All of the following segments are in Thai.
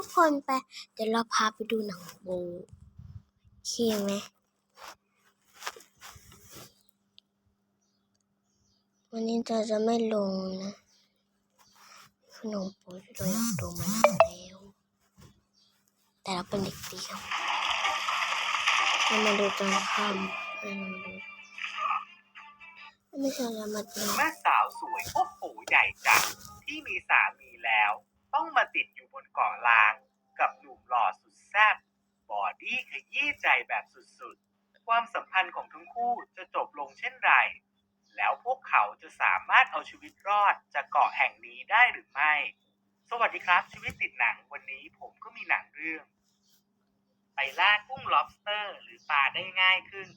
ทุกคนไป เดี๋ยวเราพาไปดูหนังโบโอเคไหมวันนี้เราจะไม่ลงนะคือหนังโบที่เราอยากดูมานานแล้ว แต่เราเป็นเด็กดีครับเรามาดูตอนค่ำเรามาดูไม่ใช่เรามาดูแม่สาวสวยโอ้โหใหญ่จังที่มีสามีแล้ว ต้องมาติดอยู่บนเกาะล้าง กับหนุ่มหล่อสุดแซ่บบอดี้ขยี้ใจแบบสุดๆ ความสัมพันธ์ของทั้งคู่จะจบลงเช่นไร แล้วพวกเขาจะสามารถเอาชีวิตรอดจากเกาะแห่งนี้ได้หรือไม่ สวัสดีครับชีวิตติดหนังวันนี้ผมก็มีหนังเรื่อง ไปล่ากุ้ง lobster หรือปลาได้ง่ายขึ้น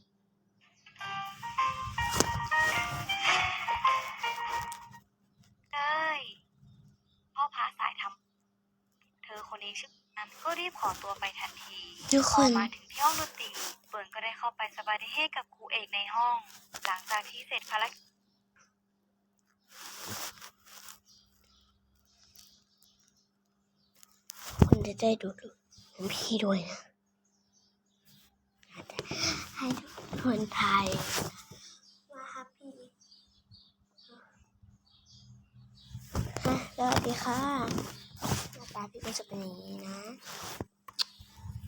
เธอคนนี้ชื่อนั้นก็รีบขอตัวไปทันทีทุกคพอนมาถึงที่ห้องดนตรีเฟิร์นก็ได้เข้าไปสบายดีเฮกับครูเอกในห้อง หลังจากที่เสร็จภารกิจคนจะได้ดูดูของพี่ด้วยนะอาจจะให้ทุกคนทายว่าครับพี่อะสวัสดีค่ะหน้าตา พี่ก็จะเป็นอย่างนี้นะ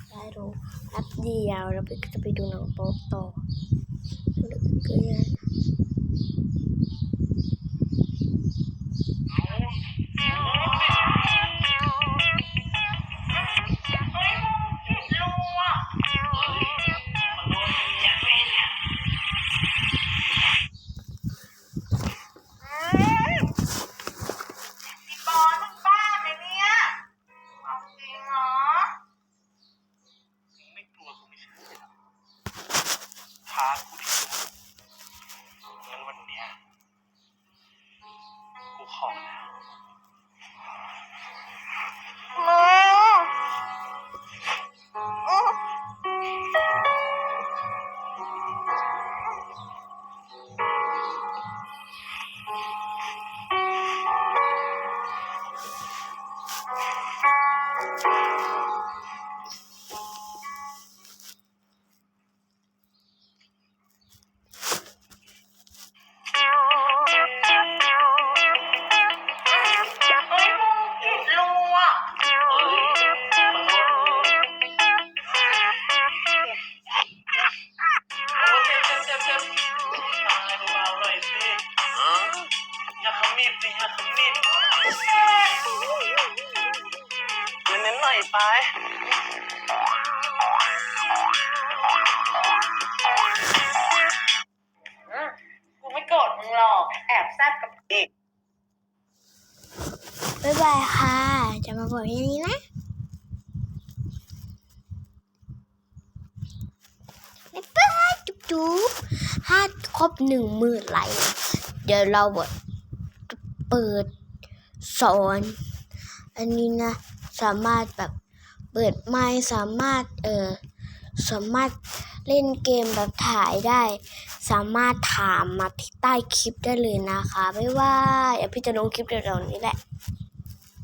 ได้รู้แป๊บเดียวแล้วพี่ก็จะไปดูหนังโป๊ต่อดูแล้วก็เกิน สิอย่าขมิบเน้นหน่อยไปกูไม่โกรธมึงหรอก แอบแซบกับอีกบ๊ายบายค่ะ จะมาบอกอย่างนี้นะบ๊ายบายจุ๊บๆถ้าครบหนึ่งหมื่นไลค์เดี๋ยวเราบบจะ เปิดสอน อันนี้นะ สามารถแบบเปิดไม้สามารถเออสามารถเล่นเกมแบบถ่ายได้ สามารถถามมาที่ใต้คลิปได้เลยนะคะไม่ว่าเดี๋ยวพี่จะลงคลิปเดี๋ยวนี้แหละ